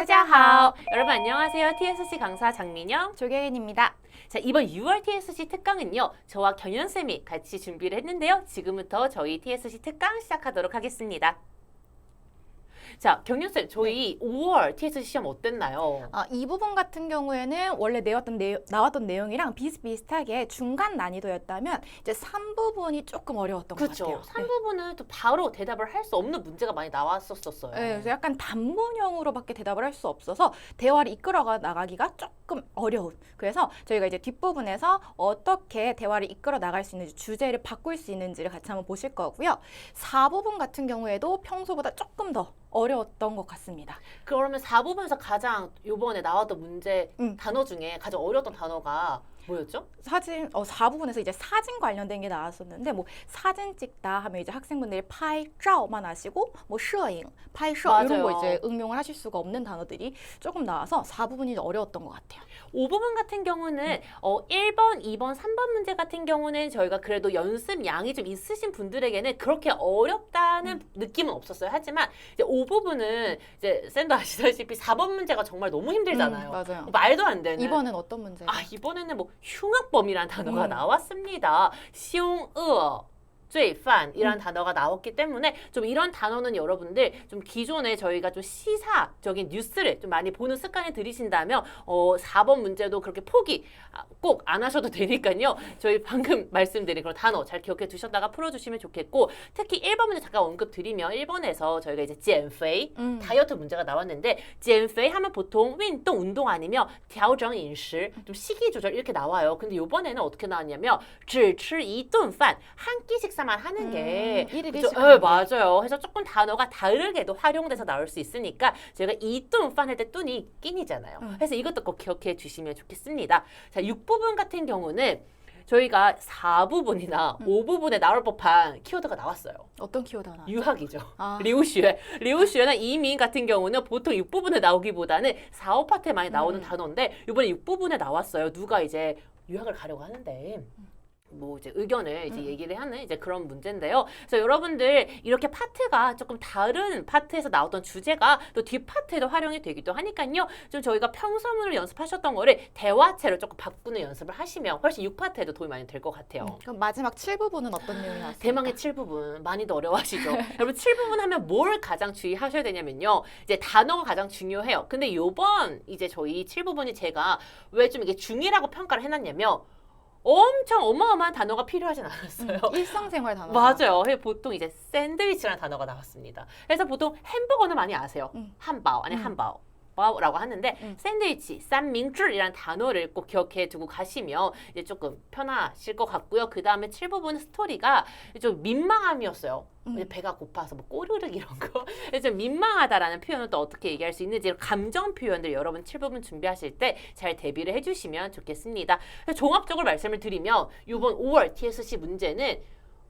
따지하오. 여러분 안녕하세요. TSC 강사 장민영. 조계인입니다. 자, 이번 6월 TSC 특강은요. 저와 경연 쌤이 같이 준비를 했는데요. 지금부터 저희 TSC 특강 시작하도록 하겠습니다. 자, 경연 쌤, 저희 5월 TSC 시험 어땠나요? 아, 이 부분 같은 경우에는 원래 내왔던 내, 나왔던 내용이랑 비슷비슷하게 중간 난이도였다면 이제 3부분이 조금 어려웠던 것 그렇죠. 같아요. 3부분은 또 바로 대답을 할 수 없는 문제가 많이 나왔었어요. 네. 네, 그래서 약간 단문형으로밖에 대답을 할 수 없어서 대화를 이끌어 나가기가 조금 어려운. 그래서 저희가 이제 뒷부분에서 어떻게 대화를 이끌어 나갈 수 있는지 주제를 바꿀 수 있는지를 같이 한번 보실 거고요. 4부분 같은 경우에도 평소보다 조금 더 어려웠던 것 같습니다. 그러면 4부분에서 가장 요번에 나왔던 문제 음. 단어 중에 가장 어려웠던 단어가 뭐였죠? 사진 어 4부분에서 이제 사진 관련된 게 나왔었는데 뭐 사진 찍다 하면 이제 학생분들이 파이짜오만 아시고 뭐摄影, 파이셔 이런 거 맞아요. 이제 응용을 하실 수가 없는 단어들이 조금 나와서 4부분이 어려웠던 것 같아요. 5부분 같은 경우는 음. 어 1번, 2번, 3번 문제 같은 경우는 저희가 그래도 연습 양이 좀 있으신 분들에게는 그렇게 어렵다는 음. 느낌은 없었어요. 하지만 이제 5부분은 이제 샌도 아시다시피 4번 문제가 정말 너무 힘들잖아요. 음, 맞아요. 말도 안 되는. 이번엔 어떤 문제? 아 이번에는 뭐 흉악범이라는 단어가 음. 나왔습니다. 시용어. 罪犯이라는 음. 단어가 나왔기 때문에 좀 이런 단어는 여러분들 좀 기존에 저희가 좀 시사적인 뉴스를 좀 많이 보는 습관을 들이신다면 어 4번 문제도 그렇게 포기 아, 꼭 안 하셔도 되니까요. 저희 방금 말씀드린 그런 단어 잘 기억해 두셨다가 풀어주시면 좋겠고 특히 1번 문제 잠깐 언급 드리면 1번에서 저희가 이제 减肥 음. 다이어트 문제가 나왔는데 减肥 하면 보통 운동 운동 아니면 调整饮食좀 식이 조절 이렇게 나와요. 근데 이번에는 어떻게 나왔냐면 只吃一顿饭한 끼 식사 만 하는 게 음, 일일? 일식 네, 게. 맞아요. 그래서 조금 단어가 다르게도 활용돼서 나올 수 있으니까 제가 이뚠 판 할 때 뚠이 끼니잖아요. 음. 그래서 이것도 꼭 기억해 주시면 좋겠습니다. 자, 6부분 같은 경우는 저희가 4부분이나 음. 5부분에 나올 법한 키워드가 나왔어요. 어떤 키워드 하나? 유학이죠. 아. 리우슈에. 리우슈에나 이민 같은 경우는 보통 6부분에 나오기보다는 4, 5파트에 많이 나오는 음. 단어인데 이번에 6부분에 나왔어요. 누가 이제 유학을 가려고 하는데 뭐 이제 의견을 이제 음. 얘기를 하는 이제 그런 문제인데요. 그래서 여러분들 이렇게 파트가 조금 다른 파트에서 나왔던 주제가 또 뒷 파트에도 활용이 되기도 하니까요. 좀 저희가 평소문을 연습하셨던 거를 대화체로 조금 바꾸는 연습을 하시면 훨씬 6파트에도 도움이 많이 될 것 같아요. 음, 그럼 마지막 7부분은 어떤 내용이 나왔습니까? 대망의 7부분 많이도 어려워하시죠. 여러분 7부분 하면 뭘 가장 주의하셔야 되냐면요. 이제 단어가 가장 중요해요. 근데 요번 이제 저희 7부분이 제가 왜 좀 이게 중이라고 평가를 해놨냐면 엄청 어마어마한 단어가 필요하진 않았어요. 음, 일상생활 단어. 맞아요. 보통 이제 샌드위치라는 단어가 나왔습니다. 그래서 보통 햄버거는 많이 아세요. 음. 한바오 아니 음. 한바오. 라고 하는데 음. 샌드위치, 쌈밍줄이라는 단어를 꼭 기억해 두고 가시면 이제 조금 편하실 것 같고요. 그 다음에 7부분 스토리가 좀 민망함이었어요. 음. 배가 고파서 뭐 꼬르륵 이런 거. 좀 민망하다라는 표현을 또 어떻게 얘기할 수 있는지 감정 표현들 여러분 7부분 준비하실 때 잘 대비를 해주시면 좋겠습니다. 종합적으로 말씀을 드리면 이번 5월 TSC 문제는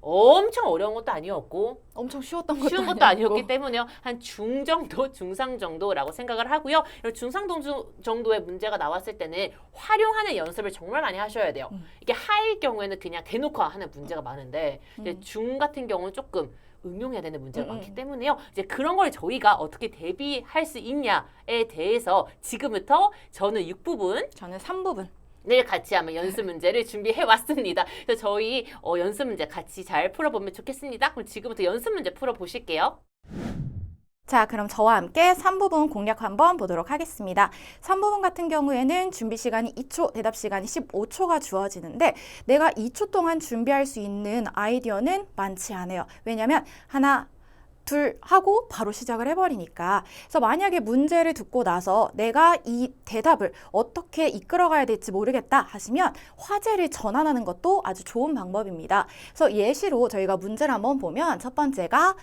엄청 어려운 것도 아니었고 엄청 쉬웠던 것도 쉬운 것도 아니었고. 아니었기 때문에요. 한 중 정도, 중상 정도라고 생각을 하고요. 중상 정도- 정도의 문제가 나왔을 때는 활용하는 연습을 정말 많이 하셔야 돼요. 음. 이게 하일 경우에는 그냥 대놓고 하는 문제가 많은데 이제 음. 중 같은 경우는 조금 응용해야 되는 문제가 음, 많기 음. 때문에요. 이제 그런 걸 저희가 어떻게 대비할 수 있냐에 대해서 지금부터 저는 6부분 저는 3부분. 늘 같이 한번 연습 문제를 준비해 왔습니다. 그래서 저희 어, 연습 문제 같이 잘 풀어보면 좋겠습니다. 그럼 지금부터 연습 문제 풀어보실게요. 자, 그럼 저와 함께 3부분 공략 한번 보도록 하겠습니다. 3부분 같은 경우에는 준비 시간이 2초, 대답 시간이 15초가 주어지는데 내가 2초 동안 준비할 수 있는 아이디어는 많지 않아요. 왜냐면 하나, 둘 하고 바로 시작을 해버리니까. 그래서 만약에 문제를 듣고 나서 내가 이 대답을 어떻게 이끌어가야 될지 모르겠다 하시면 화제를 전환하는 것도 아주 좋은 방법입니다. 그래서 예시로 저희가 문제를 한번 보면 첫 번째가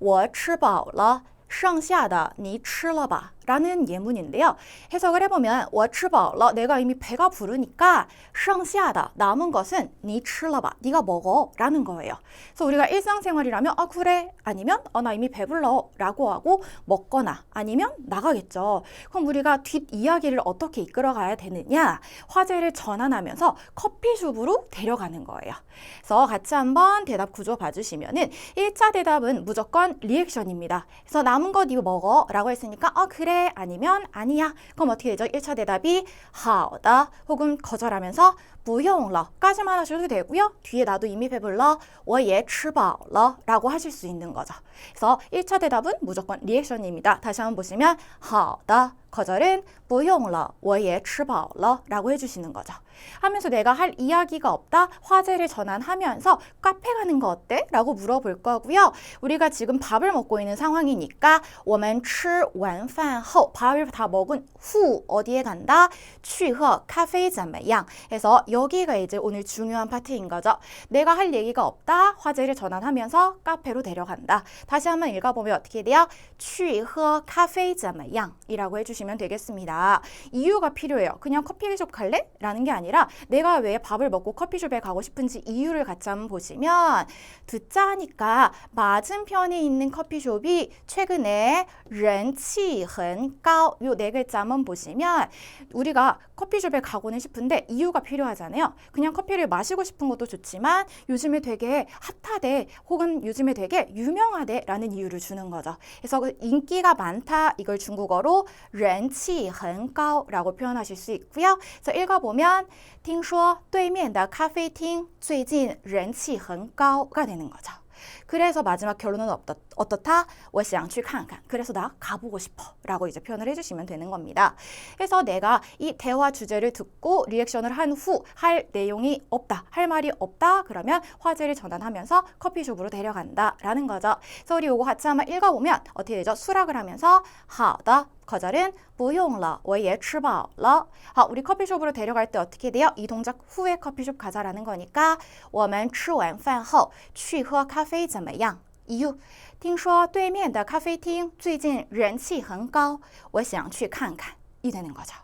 我吃饱了剩下的你吃了吧 라는 예문인데요. 해석을 해보면 我吃饱了 내가 이미 배가 부르니까 剩下的 남은 것은 你吃了吧 네가 먹어 라는 거예요. 그래서 우리가 일상생활이라면 아 그래 아니면 어, 나 이미 배불러 라고 하고 먹거나 아니면 나가겠죠. 그럼 우리가 뒷 이야기를 어떻게 이끌어 가야 되느냐 화제를 전환하면서 커피숍으로 데려가는 거예요. 그래서 같이 한번 대답 구조 봐주시면은 1차 대답은 무조건 리액션입니다. 그래서 남은 거 이거 먹어 라고 했으니까 아 그래 네 아니면 아니야. 그럼 어떻게 되죠? 1차 대답이 好的 혹은 거절하면서 不用了까지만 하셔도 되고요. 뒤에 나도 이미 배불러 我也吃饱了 라고 하실 수 있는 거죠. 그래서 1차 대답은 무조건 리액션입니다. 다시 한번 보시면 好的 거절은 不用了我也吃饱了 라고 해주시는 거죠. 하면서 내가 할 이야기가 없다 화제를 전환하면서 카페 가는 거 어때? 라고 물어볼 거고요. 우리가 지금 밥을 먹고 있는 상황이니까 我们吃完饭后 밥을 다 먹은 후 어디에 간다? 去喝咖啡怎么样? 해서 여기가 이제 오늘 중요한 파트인 거죠. 내가 할 얘기가 없다 화제를 전환하면서 카페로 데려간다. 다시 한번 읽어보면 어떻게 돼요? 去喝咖啡怎么样? 이라고 해주시면 보시면 되겠습니다. 이유가 필요해요. 그냥 커피숍 갈래? 라는 게 아니라 내가 왜 밥을 먹고 커피숍에 가고 싶은지 이유를 같이 한번 보시면 듣자 하니까 맞은편에 있는 커피숍이 최근에 렌치很高 요네 글자 한번 보시면 우리가 커피숍에 가고는 싶은데 이유가 필요하잖아요. 그냥 커피를 마시고 싶은 것도 좋지만 요즘에 되게 핫하대 혹은 요즘에 되게 유명하대라는 이유를 주는 거죠. 그래서 인기가 많다 이걸 중국어로 렌人气很高라고 표현하실 수 있고요. 그래서 읽어보면 听说对面的咖啡厅最近人气很高가 되는 거죠. 그래서 마지막 결론은 어떻, 어떻다? 我想去看看. 그래서 나 가보고 싶어. 라고 이제 표현을 해주시면 되는 겁니다. 그래서 내가 이 대화 주제를 듣고 리액션을 한 후 할 내용이 없다. 할 말이 없다. 그러면 화제를 전환하면서 커피숍으로 데려간다. 라는 거죠. 그래서 우리 요거 같이 한번 읽어보면 어떻게 되죠? 수락을 하면서 好的. 거절은 不用了,我也吃饱了. 아, 우리 커피숍으로 데려갈 때 어떻게 돼요? 이 동작 후에 커피숍 가자라는 거니까 我们吃完饭后去喝咖啡怎 么样?一 유. 听说对面的咖啡厅最近人气很高,我想去看看. 이 되는 거죠.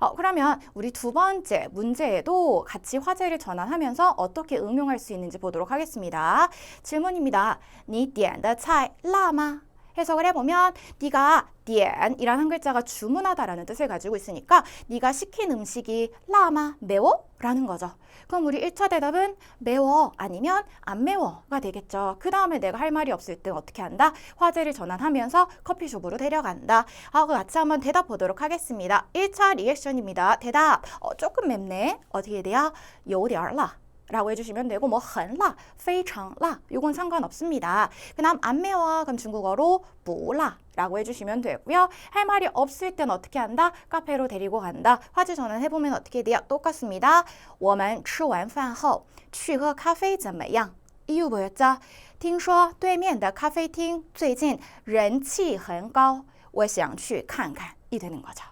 어, 그러면 우리 두 번째 문제에도 같이 화제를 전환하면서 어떻게 응용할 수 있는지 보도록 하겠습니다. 질문입니다. 你点的菜辣吗? 해석을 해보면 네가 디엔이라는 한 글자가 주문하다라는 뜻을 가지고 있으니까 네가 시킨 음식이 라마 매워? 라는 거죠. 그럼 우리 1차 대답은 매워 아니면 안 매워가 되겠죠. 그 다음에 내가 할 말이 없을 때 어떻게 한다? 화제를 전환하면서 커피숍으로 데려간다. 아, 같이 한번 대답 보도록 하겠습니다. 1차 리액션입니다. 대답. 어, 조금 맵네. 어떻게 돼요? 요리얼라 고 해주시면 되고 뭐 很辣, 非常辣 요건 상관없습니다. 그다음 안 매워 그럼 중국어로 不辣 라고 해주시면 되고요. 할 말이 없을 땐 어떻게 한다? 카페로 데리고 간다. 화제 전환 해보면 어떻게 돼요? 똑같습니다. 我们吃完饭后去喝咖啡怎么样? 이유 뭐였죠? 听说对面的咖啡厅最近人气很高我想去看看이 되는 거죠.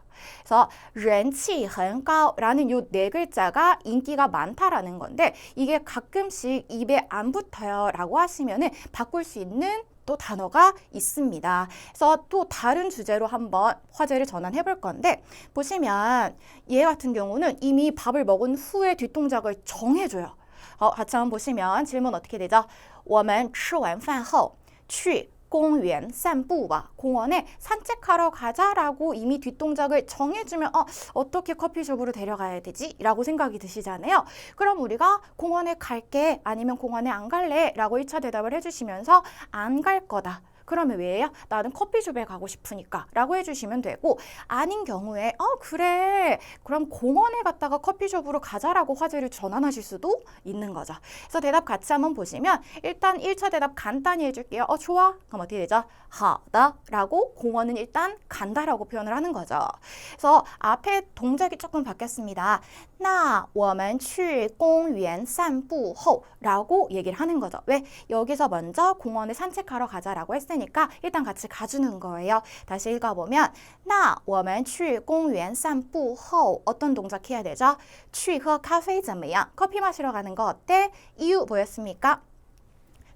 그래서 人气很高라는 요 네 글자가 인기가 많다라는 건데 이게 가끔씩 입에 안 붙어요 라고 하시면은 바꿀 수 있는 또 단어가 있습니다. 그래서 또 다른 주제로 한번 화제를 전환해 볼 건데 보시면 얘 같은 경우는 이미 밥을 먹은 후에 뒷동작을 정해줘요. 어, 같이 한번 보시면 질문 어떻게 되죠? 我们吃完饭后去 공원 산부와 공원에 산책하러 가자라고 이미 뒷동작을 정해주면 어, 어떻게 커피숍으로 데려가야 되지? 라고 생각이 드시잖아요. 그럼 우리가 공원에 갈게 아니면 공원에 안 갈래? 라고 1차 대답을 해주시면서 안 갈 거다 그러면 왜요? 나는 커피숍에 가고 싶으니까 라고 해주시면 되고 아닌 경우에 어 그래 그럼 공원에 갔다가 커피숍으로 가자라고 화제를 전환하실 수도 있는 거죠. 그래서 대답 같이 한번 보시면 일단 1차 대답 간단히 해줄게요. 어 좋아? 그럼 어떻게 되죠? 하다 라고 공원은 일단 간다라고 표현을 하는 거죠. 그래서 앞에 동작이 조금 바뀌었습니다. 那我们去公园散步后 라고 얘기를 하는 거죠. 왜? 여기서 먼저 공원에 산책하러 가자라고 했으니까 일단 같이 가주는 거예요. 다시 읽어보면 那我们去公园散步后 어떤 동작 해야 되죠? 去喝咖啡怎么样? 커피 마시러 가는 거 어때? 이유 뭐였습니까?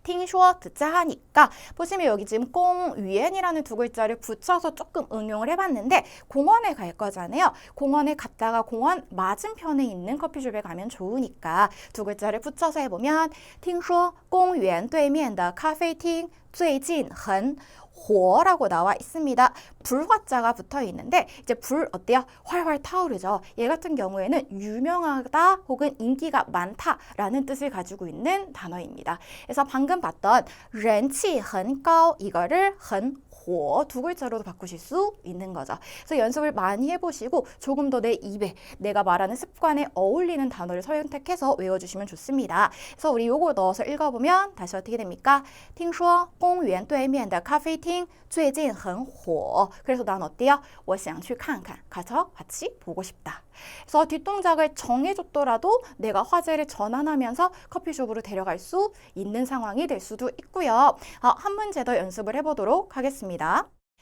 听说 듣자 하니까 보시면 여기 지금 공유엔이라는 두 글자를 붙여서 조금 응용을 해봤는데 공원에 갈 거잖아요. 공원에 갔다가 공원 맞은편에 있는 커피숍에 가면 좋으니까 두 글자를 붙여서 해보면 听说公园对面的咖啡厅最近很 호어라고 나와 있습니다. 불화자가 붙어 있는데 이제 불 어때요? 활활 타오르죠. 얘 같은 경우에는 유명하다 혹은 인기가 많다라는 뜻을 가지고 있는 단어입니다. 그래서 방금 봤던 렌치 헌高 이거를 헌 火두 글자로도 바꾸실 수 있는 거죠. 그래서 연습을 많이 해보시고 조금 더 내 입에 내가 말하는 습관에 어울리는 단어를 선택해서 외워주시면 좋습니다. 그래서 우리 요거 넣어서 읽어보면 다시 어떻게 됩니까? 听说公园对面的咖啡厅最近很火. 그래서 난 어때요? 我想去看看. 가서 같이 보고 싶다. 그래서 뒷동작을 정해줬더라도 내가 화제를 전환하면서 커피숍으로 데려갈 수 있는 상황이 될 수도 있고요. 아, 한 문제 더 연습을 해보도록 하겠습니다.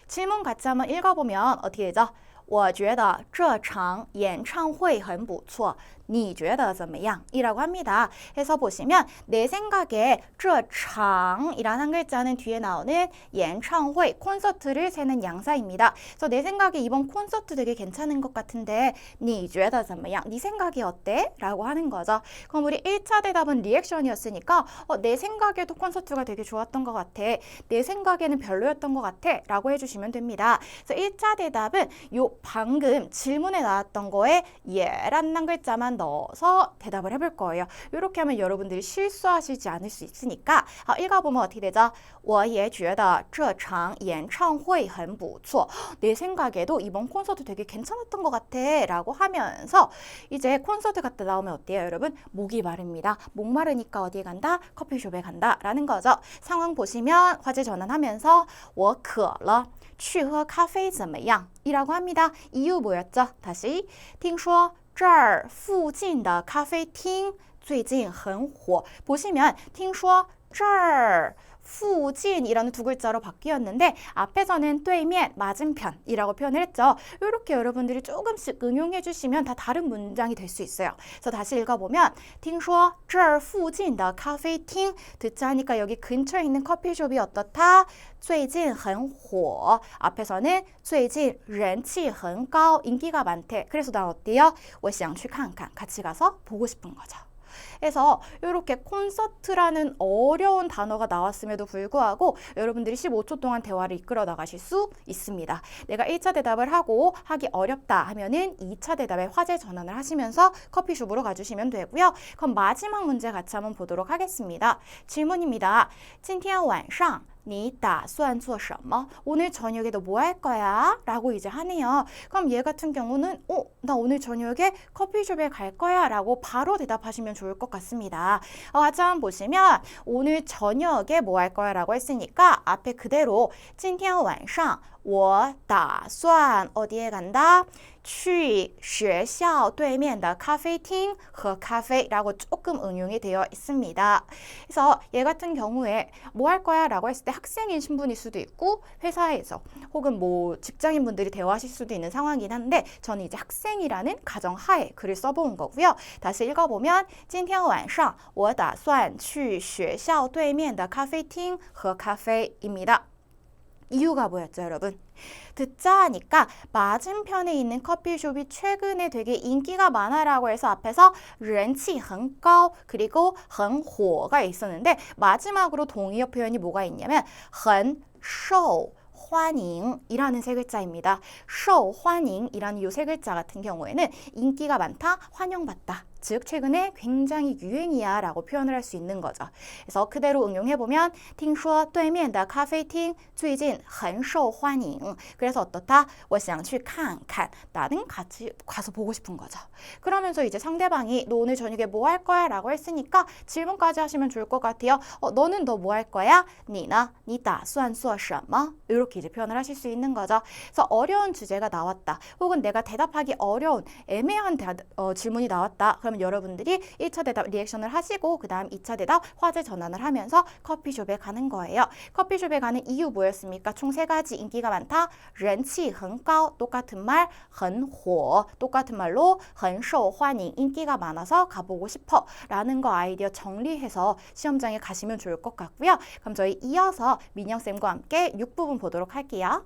질문 같이 한번 읽어보면 어떻게 되죠? 我觉得这场演唱会很不错. 你觉得怎么样? 이라고 합니다. 해서 보시면 내 생각에 这场 이란 한 글자는 뒤에 나오는 演唱会 콘서트를 세는 양사입니다. 그래서 내 생각에 이번 콘서트 되게 괜찮은 것 같은데 你觉得怎么样? 네 생각이 어때? 라고 하는 거죠. 그럼 우리 1차 대답은 리액션이었으니까 어, 내 생각에도 콘서트가 되게 좋았던 것 같아. 내 생각에는 별로였던 것 같아. 라고 해주시면 됩니다. 그래서 1차 대답은 요 방금 질문에 나왔던 거에 예라는 한 글자만 넣어서 대답을 해볼 거예요. 이렇게 하면 여러분들이 실수하시지 않을 수 있으니까 아, 읽어보면 어떻게 되죠? 我也觉得这场演唱会很不错. 내 생각에도 이번 콘서트 되게 괜찮았던 것 같아 라고 하면서 이제 콘서트 갔다 나오면 어때요 여러분? 목이 마릅니다. 목 마르니까 어디에 간다? 커피숍에 간다 라는 거죠. 상황 보시면 화제 전환하면서 我渴了去喝咖啡怎么样? 이라고 합니다. 이유 뭐였죠? 다시 听说 这儿附近的咖啡厅最近很火。不信你们听说这儿 附近이라는 두 글자로 바뀌었는데 앞에서는 对面 맞은편이라고 표현을 했죠. 이렇게 여러분들이 조금씩 응용해 주시면 다 다른 문장이 될 수 있어요. 그래서 다시 읽어보면 听说这儿附近的咖啡厅 듣자 하니까 여기 근처에 있는 커피숍이 어떻다? 最近很火 앞에서는 最近人气很高 인기가 많대. 그래서 난 어때요? 我想去看看 같이 가서 보고 싶은 거죠. 그래서 이렇게 콘서트라는 어려운 단어가 나왔음에도 불구하고 여러분들이 15초 동안 대화를 이끌어 나가실 수 있습니다. 내가 1차 대답을 하고 하기 어렵다 하면은 2차 대답에 화제 전환을 하시면서 커피숍으로 가주시면 되고요. 그럼 마지막 문제 같이 한번 보도록 하겠습니다. 질문입니다. 今天晚上你打算做什么? 오늘 저녁에 너 뭐 할 거야? 라고 이제 하네요. 그럼 얘 같은 경우는 어, 나 오늘 저녁에 커피숍에 갈 거야 라고 바로 대답하시면 좋을 것 같 습니다. 어, 같이 한번 보시면 오늘 저녁에 뭐 할 거야 라고 했으니까 앞에 그대로 今天晚上 我打算 어디에 간다? 去学校对面的咖啡厅喝咖啡 라고 조금 응용이 되어 있습니다. 그래서 얘 같은 경우에 뭐 할 거야 라고 했을 때 학생인 신분일 수도 있고 회사에서 혹은 뭐 직장인 분들이 대화하실 수도 있는 상황이긴 한데 저는 이제 학생이라는 가정 하에 글을 써본 거고요. 다시 읽어보면 今天晚上我打算去学校对面的咖啡厅喝咖啡입니다. 이유가 뭐였죠, 여러분? 듣자 하니까 맞은편에 있는 커피숍이 최근에 되게 인기가 많아라고 해서 앞에서 렌치 헝꺼 그리고 헝호가 있었는데 마지막으로 동의어 표현이 뭐가 있냐면 헝쇼 환잉이라는 세 글자입니다. 쇼 환잉이라는 이 세 글자 같은 경우에는 인기가 많다, 환영받다 즉 최근에 굉장히 유행이야 라고 표현을 할 수 있는 거죠. 그래서 그대로 응용해보면 听说对面的咖啡厅最近很受欢迎 그래서 어떻다? 我想去看看 나는 같이 가서 보고 싶은 거죠. 그러면서 이제 상대방이 너 오늘 저녁에 뭐 할 거야? 라고 했으니까 질문까지 하시면 좋을 것 같아요. 어, 너는 너 뭐 할 거야? 你呢?你打算做什么? 이렇게 이제 표현을 하실 수 있는 거죠. 그래서 어려운 주제가 나왔다. 혹은 내가 대답하기 어려운 애매한 대, 어, 질문이 나왔다. 그 러면 여러분들이 1차 대답 리액션을 하시고 그 다음 2차 대답 화제 전환을 하면서 커피숍에 가는 거예요. 커피숍에 가는 이유 뭐였습니까? 총 세 가지 인기가 많다. 人气很高 똑같은 말, 很火 똑같은 말로 很受欢迎 인기가 많아서 가보고 싶어 라는 거 아이디어 정리해서 시험장에 가시면 좋을 것 같고요. 그럼 저희 이어서 민영쌤과 함께 6부분 보도록 할게요.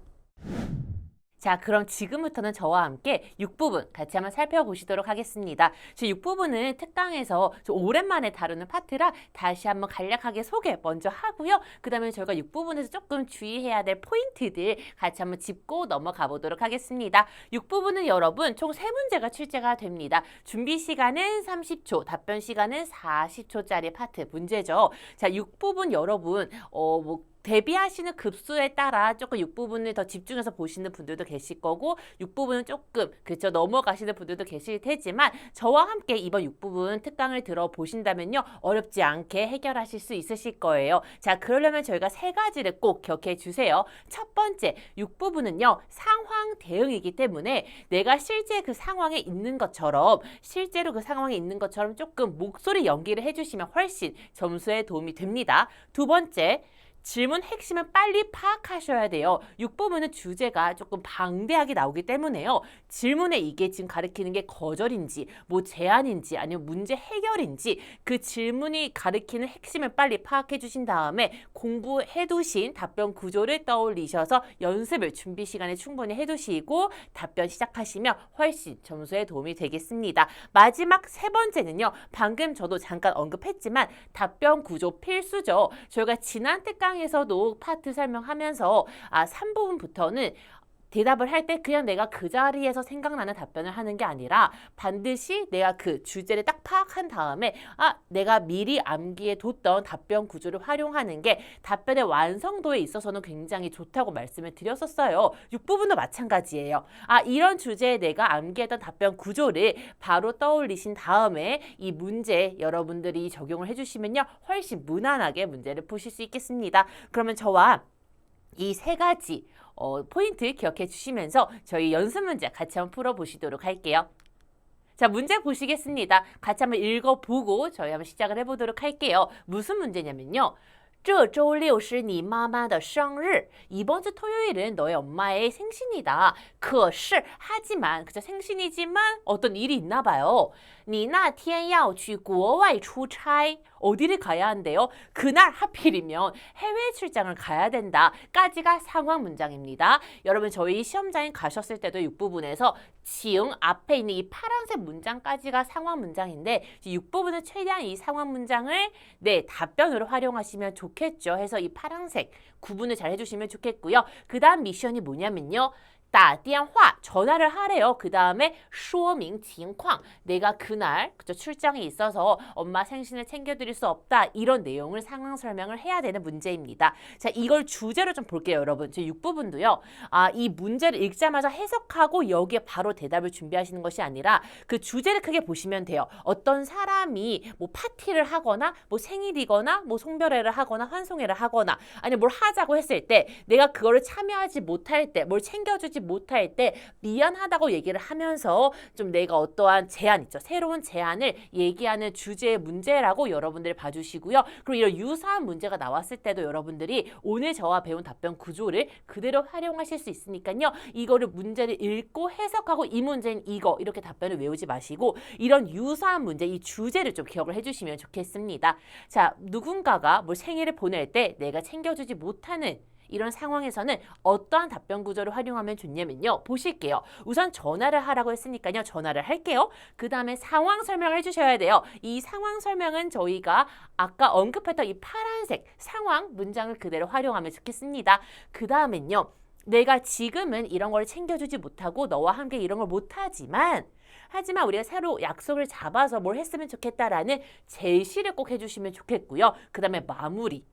자, 그럼 지금부터는 저와 함께 6부분 같이 한번 살펴보시도록 하겠습니다. 제 6부분은 특강에서 좀 오랜만에 다루는 파트라 다시 한번 간략하게 소개 먼저 하고요. 그 다음에 저희가 6부분에서 조금 주의해야 될 포인트들 같이 한번 짚고 넘어가 보도록 하겠습니다. 6부분은 여러분 총 3문제가 출제가 됩니다. 준비 시간은 30초, 답변 시간은 40초짜리 파트 문제죠. 자, 6부분 여러분, 어, 뭐, 데뷔하시는 급수에 따라 조금 6부분을 더 집중해서 보시는 분들도 계실 거고 6부분은 조금 그쵸 넘어가시는 분들도 계실 테지만 저와 함께 이번 6부분 특강을 들어보신다면요 어렵지 않게 해결하실 수 있으실 거예요. 자 그러려면 저희가 세 가지를 꼭 기억해 주세요. 첫 번째 6부분은요 상황 대응이기 때문에 내가 실제 그 상황에 있는 것처럼 실제로 그 상황에 있는 것처럼 조금 목소리 연기를 해주시면 훨씬 점수에 도움이 됩니다. 두 번째 질문 핵심은 빨리 파악하셔야 돼요. 6부분은 주제가 조금 방대하게 나오기 때문에요. 질문에 이게 지금 가리키는 게 거절인지, 뭐 제안인지, 아니면 문제 해결인지 그 질문이 가리키는 핵심을 빨리 파악해 주신 다음에 공부해 두신 답변 구조를 떠올리셔서 연습을 준비 시간에 충분히 해 두시고 답변 시작하시면 훨씬 점수에 도움이 되겠습니다. 마지막 세 번째는요. 방금 저도 잠깐 언급했지만 답변 구조 필수죠. 저희가 지난 특강 에서도 파트 설명하면서 아, 3부분부터는 대답을 할 때 그냥 내가 그 자리에서 생각나는 답변을 하는 게 아니라 반드시 내가 그 주제를 딱 파악한 다음에 아 내가 미리 암기해 뒀던 답변 구조를 활용하는 게 답변의 완성도에 있어서는 굉장히 좋다고 말씀을 드렸었어요. 6부분도 마찬가지예요. 아 이런 주제에 내가 암기했던 답변 구조를 바로 떠올리신 다음에 이 문제 여러분들이 적용을 해주시면요 훨씬 무난하게 문제를 푸실 수 있겠습니다. 그러면 저와 이 세 가지 어, 포인트 기억해 주시면서 저희 연습 문제 같이 한번 풀어보시도록 할게요. 자, 문제 보시겠습니다. 같이 한번 읽어보고 저희 한번 시작을 해보도록 할게요. 무슨 문제냐면요. 这周六是你妈妈的生日. 이번 주 토요일은 너의 엄마의 생신이다. 可是 하지만 그죠 생신이지만 어떤 일이 있나 봐요. 你那天要去国外出差. 어디를 가야 한대요? 그날 하필이면 해외 출장을 가야 된다. 까지가 상황 문장입니다. 여러분 저희 시험장에 가셨을 때도 6부분에서 지응 앞에 있는 이 파란색 문장까지가 상황 문장인데 6부분은 최대한 이 상황 문장을 네 답변으로 활용하시면 좋겠죠. 해서 이 파란색 구분을 잘 해주시면 좋겠고요. 그 다음 미션이 뭐냐면요. 打电话 전화를 하래요. 그 다음에 说明情况 내가 그날 그죠 출장이 있어서 엄마 생신을 챙겨드릴 수 없다 이런 내용을 상황 설명을 해야 되는 문제입니다. 자 이걸 주제로 좀 볼게요, 여러분. 제 6부분도요. 아 이 문제를 읽자마자 해석하고 여기에 바로 대답을 준비하시는 것이 아니라 그 주제를 크게 보시면 돼요. 어떤 사람이 뭐 파티를 하거나 뭐 생일이거나 뭐 송별회를 하거나 환송회를 하거나 아니 뭘 하자고 했을 때 내가 그거를 참여하지 못할 때 뭘 챙겨주지 못할 때 미안하다고 얘기를 하면서 좀 내가 어떠한 제안 있죠. 새로운 제안을 얘기하는 주제의 문제라고 여러분들 봐주시고요. 그리고 이런 유사한 문제가 나왔을 때도 여러분들이 오늘 저와 배운 답변 구조를 그대로 활용하실 수 있으니까요. 이거를 문제를 읽고 해석하고 이 문제는 이거 이렇게 답변을 외우지 마시고 이런 유사한 문제 이 주제를 좀 기억을 해주시면 좋겠습니다. 자 누군가가 뭘 생일을 보낼 때 내가 챙겨주지 못하는 이런 상황에서는 어떠한 답변 구조를 활용하면 좋냐면요. 보실게요. 우선 전화를 하라고 했으니까요. 전화를 할게요. 그 다음에 상황 설명을 해주셔야 돼요. 이 상황 설명은 저희가 아까 언급했던 이 파란색 상황 문장을 그대로 활용하면 좋겠습니다. 그 다음엔요. 내가 지금은 이런 걸 챙겨주지 못하고 너와 함께 이런 걸 못하지만 하지만 우리가 새로 약속을 잡아서 뭘 했으면 좋겠다라는 제시를 꼭 해주시면 좋겠고요. 그 다음에 마무리.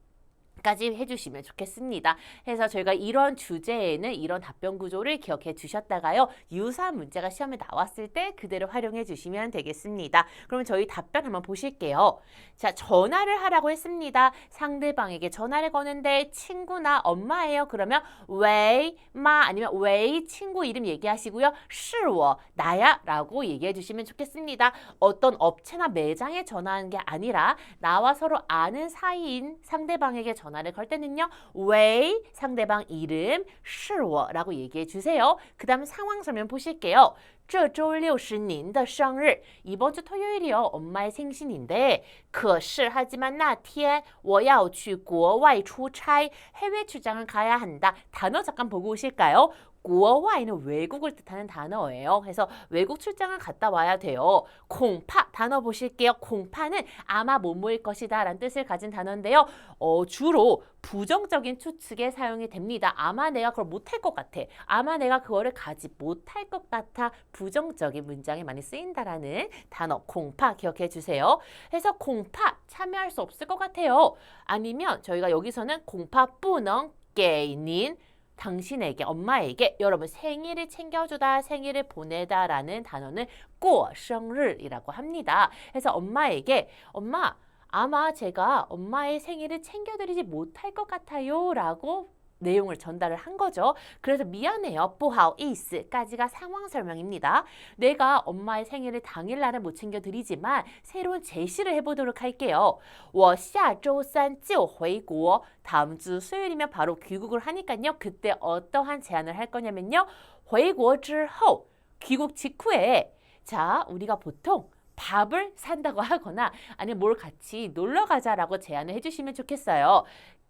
까지 해주시면 좋겠습니다. 해서 저희가 이런 주제에는 이런 답변 구조를 기억해 주셨다가요. 유사한 문제가 시험에 나왔을 때 그대로 활용해 주시면 되겠습니다. 그러면 저희 답변 한번 보실게요. 자, 전화를 하라고 했습니다. 상대방에게 전화를 거는데 친구나 엄마예요. 그러면 웨이 마 아니면 웨이 친구 이름 얘기하시고요. 是我 나야 라고 얘기해 주시면 좋겠습니다. 어떤 업체나 매장에 전화하는 게 아니라 나와 서로 아는 사이인 상대방에게 전화 를 걸 때는요. 웨이 상대방 이름 是我 라고 얘기해 주세요. 그 다음 상황 설명 보실게요. 这周六是您的生日. 이번 주 토요일이요. 엄마의 생신인데 可是 하지만 那天我要去国外出差. 해외 출장을 가야 한다. 단어 잠깐 보고 오실까요? 国外는 외국을 뜻하는 단어예요. 그래서 외국 출장을 갔다 와야 돼요. 공파 단어 보실게요. 공파는 아마 뭐뭐일 것이다 라는 뜻을 가진 단어인데요. 어, 주로 부정적인 추측에 사용이 됩니다. 아마 내가 그걸 못할 것 같아. 아마 내가 그거를 가지 못할 것 같아. 부정적인 문장에 많이 쓰인다라는 단어 공파 기억해 주세요. 해서 공파 참여할 수 없을 것 같아요. 아니면 저희가 여기서는 공파 뿌능 게인 당신에게, 엄마에게 여러분 생일을 챙겨주다, 생일을 보내다라는 단어는 꼬 생일이라고 합니다. 그래서 엄마에게 엄마 아마 제가 엄마의 생일을 챙겨드리지 못할 것 같아요 라고 내용을 전달을 한 거죠. 그래서 미안해요. 不好意思까지가 상황 설명입니다. 내가 엄마의 생일을 당일날은 못 챙겨드리지만 새로운 제시를 해보도록 할게요. 我下周三就回国. 다음 주 수요일이면 바로 귀국을 하니까요. 그때 어떠한 제안을 할 거냐면요. 回国之后 귀국 직후에 자 우리가 보통 밥을 산다고 하거나 아니면 뭘 같이 놀러 가자라고 제안을 해주시면 좋겠어요.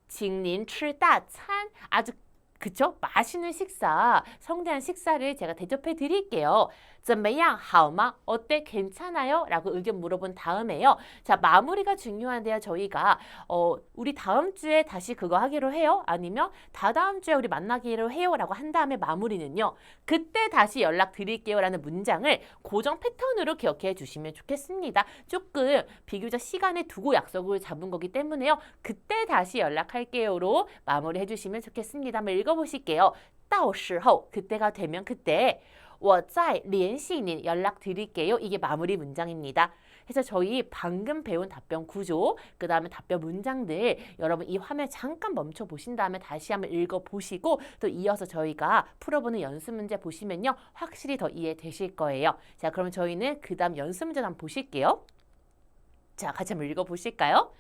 징린 출다찬 아주 그쵸? 맛있는 식사, 성대한 식사를 제가 대접해 드릴게요. 怎么样?好吗? 어때? 괜찮아요? 라고 의견 물어본 다음에요. 자, 마무리가 중요한데요. 저희가 어, 우리 다음 주에 다시 그거 하기로 해요? 아니면 다다음 주에 우리 만나기로 해요? 라고 한 다음에 마무리는요. 그때 다시 연락 드릴게요. 라는 문장을 고정 패턴으로 기억해 주시면 좋겠습니다. 조금 비교적 시간을 두고 약속을 잡은 거기 때문에요. 그때 다시 연락할게요로 마무리해 주시면 좋겠습니다. 한번 읽어보실게요. 到时候 그때가 되면 그때 我再联系您 연락 드릴게요. 이게 마무리 문장입니다. 그래서 저희 방금 배운 답변 구조, 그 다음에 답변 문장들 여러분 이 화면 잠깐 멈춰 보신 다음에 다시 한번 읽어 보시고 또 이어서 저희가 풀어보는 연습 문제 보시면요 확실히 더 이해되실 거예요. 자 그러면 저희는 그 다음 연습 문제 한번 보실게요. 자 같이 한번 읽어 보실까요?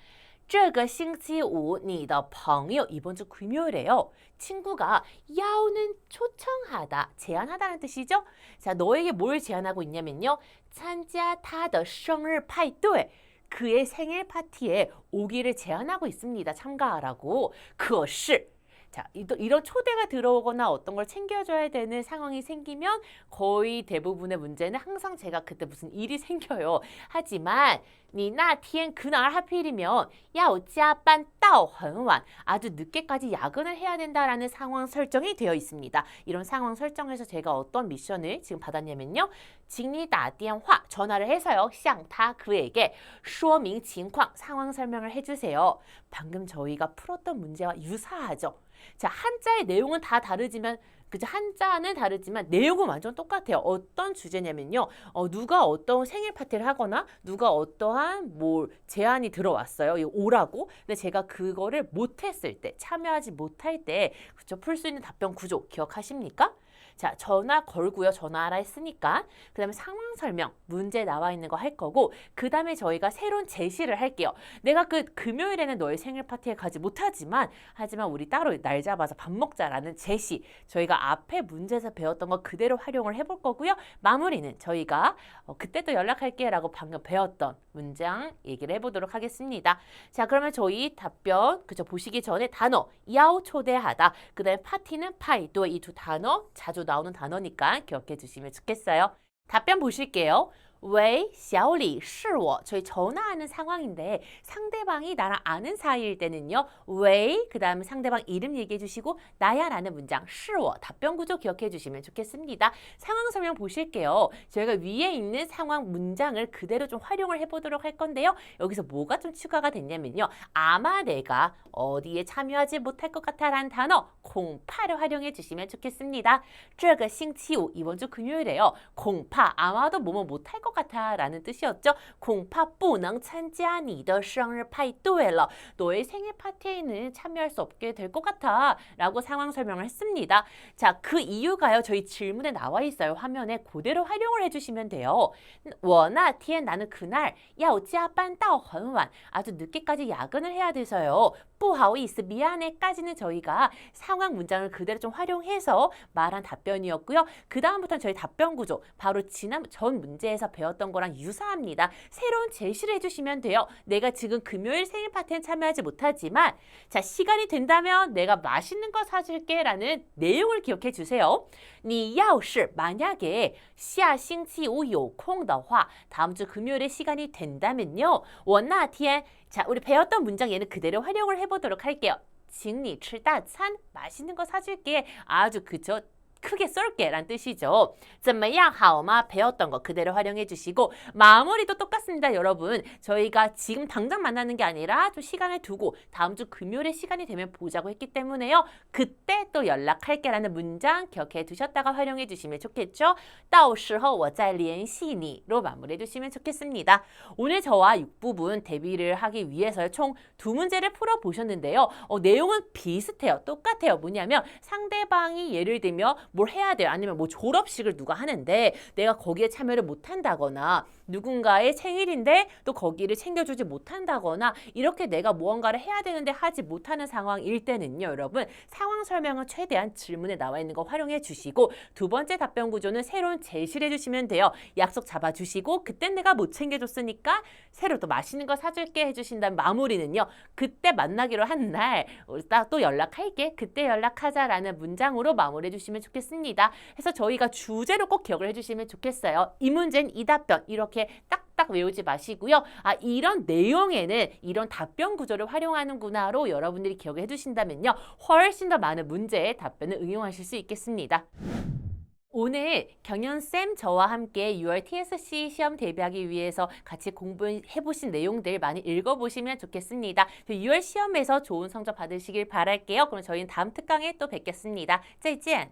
这个星期五你的朋友 이번 주 금요일에요. 친구가 야오는 초청하다, 제안하다는 뜻이죠. 자, 너에게 뭘 제안하고 있냐면요.参加他的生日派对. 그의 생일 파티에 오기를 제안하고 있습니다. 참가하라고. 可是 자, 이런 초대가 들어오거나 어떤 걸 챙겨줘야 되는 상황이 생기면 거의 대부분의 문제는 항상 제가 그때 무슨 일이 생겨요. 하지만 니나 티엔 그날 하필이면 야 어찌아빤 따오 헌완 아주 늦게까지 야근을 해야 된다라는 상황 설정이 되어 있습니다. 이런 상황 설정에서 제가 어떤 미션을 지금 받았냐면요. 직리다 띠엔화 전화를 해서요. 샹타 그에게 쇼밍 징쾅 상황 설명을 해주세요. 방금 저희가 풀었던 문제와 유사하죠. 자, 한자의 내용은 다 다르지만 그죠? 한자는 다르지만 내용은 완전 똑같아요. 어떤 주제냐면요. 어, 누가 어떤 생일 파티를 하거나 누가 어떠한 뭐 제안이 들어왔어요. 이 오라고. 근데 제가 그거를 못했을 때, 참여하지 못할 때, 그죠? 풀수 있는 답변 구조 기억하십니까? 자, 전화 걸고요. 전화하라 했으니까. 그 다음에 상황 설명, 문제 나와 있는 거 할 거고, 그 다음에 저희가 새로운 제시를 할게요. 내가 그 금요일에는 너의 생일 파티에 가지 못하지만, 하지만 우리 따로 날 잡아서 밥 먹자라는 제시. 저희가 앞에 문제에서 배웠던 거 그대로 활용을 해볼 거고요. 마무리는 저희가 어, 그때 또 연락할게 라고 방금 배웠던 문장 얘기를 해보도록 하겠습니다. 자, 그러면 저희 답변, 그죠? 보시기 전에 단어, 야오 초대하다. 그 다음에 파티는 파이, 또 이 두 단어 자주 나오는 단어니까 기억해 주시면 좋겠어요. 답변 보실게요. 왜, 小李是我 저희 전화하는 상황인데 상대방이 나랑 아는 사이일 때는요. 왜, 그 다음에 상대방 이름 얘기해 주시고 나야라는 문장 是我 답변 구조 기억해 주시면 좋겠습니다. 상황 설명 보실게요. 저희가 위에 있는 상황 문장을 그대로 좀 활용을 해보도록 할 건데요. 여기서 뭐가 좀 추가가 됐냐면요. 아마 내가 어디에 참여하지 못할 것 같아라는 단어 공파를 활용해 주시면 좋겠습니다. 这个星期五 이번 주 금요일에요. 공파 아마도 뭐뭐 못할 것 같아라는 뜻이었죠. 공파 不能参加你的生日派对了. 너의 생일 파티에는 참여할 수 없게 될 것 같아라고 상황 설명을 했습니다. 자, 그 이유가요. 저희 질문에 나와 있어요. 화면에 그대로 활용을 해주시면 돼요. 我那天 나는 그날 要加班到很晚 아주 늦게까지 야근을 해야 돼서요. 不好意思, 미안해까지는 저희가 상황 문장을 그대로 좀 활용해서 말한 답변이었고요. 그 다음부터는 저희 답변 구조 바로 지난 전 문제에서 배웠던 거랑 유사합니다. 새로운 제시를 해주시면 돼요. 내가 지금 금요일 생일 파티에 참여하지 못하지만 자 시간이 된다면 내가 맛있는 거 사줄게라는 내용을 기억해 주세요. 你要是 만약에 下星期五有空的话 다음 주 금요일에 시간이 된다면요. 我那天 자 우리 배웠던 문장 얘는 그대로 활용을 해보도록 할게요. 请你吃大餐 맛있는 거 사줄게 아주 그저 크게 쏠게 란 뜻이죠. 怎么样好吗? 배웠던 거 그대로 활용해 주시고 마무리도 똑같습니다, 여러분. 저희가 지금 당장 만나는 게 아니라 좀 시간을 두고 다음 주 금요일에 시간이 되면 보자고 했기 때문에요. 그때 또 연락할게라는 문장 기억해 두셨다가 활용해 주시면 좋겠죠. 到时候我再联系你로 마무리해 주시면 좋겠습니다. 오늘 저와 6부분 데뷔를 하기 위해서 총 두 문제를 풀어 보셨는데요. 어, 내용은 비슷해요. 똑같아요. 뭐냐면 상대방이 예를 들면 뭘 해야 돼요. 아니면 뭐 졸업식을 누가 하는데 내가 거기에 참여를 못 한다거나 누군가의 생일인데 또 거기를 챙겨주지 못한다거나 이렇게 내가 무언가를 해야 되는데 하지 못하는 상황일 때는요, 여러분 상황 설명은 최대한 질문에 나와 있는 거 활용해 주시고 두 번째 답변 구조는 새로운 제시를 해주시면 돼요. 약속 잡아주시고 그땐 내가 못 챙겨줬으니까 새로 또 맛있는 거 사줄게 해주신다면 마무리는요. 그때 만나기로 한 날 또 연락할게. 그때 연락하자라는 문장으로 마무리해 주시면 좋겠습니다. 해서 저희가 주제로 꼭 기억을 해주시면 좋겠어요. 이 문제는 이 답변 이렇게 딱딱 외우지 마시고요. 아 이런 내용에는 이런 답변 구조를 활용하는구나로 여러분들이 기억을 해주신다면요. 훨씬 더 많은 문제의 답변을 응용하실 수 있겠습니다. 오늘 경연쌤 저와 함께 6월 TSC 시험 대비하기 위해서 같이 공부해보신 내용들 많이 읽어보시면 좋겠습니다. 6월 시험에서 좋은 성적 받으시길 바랄게요. 그럼 저희는 다음 특강에 또 뵙겠습니다. 再见!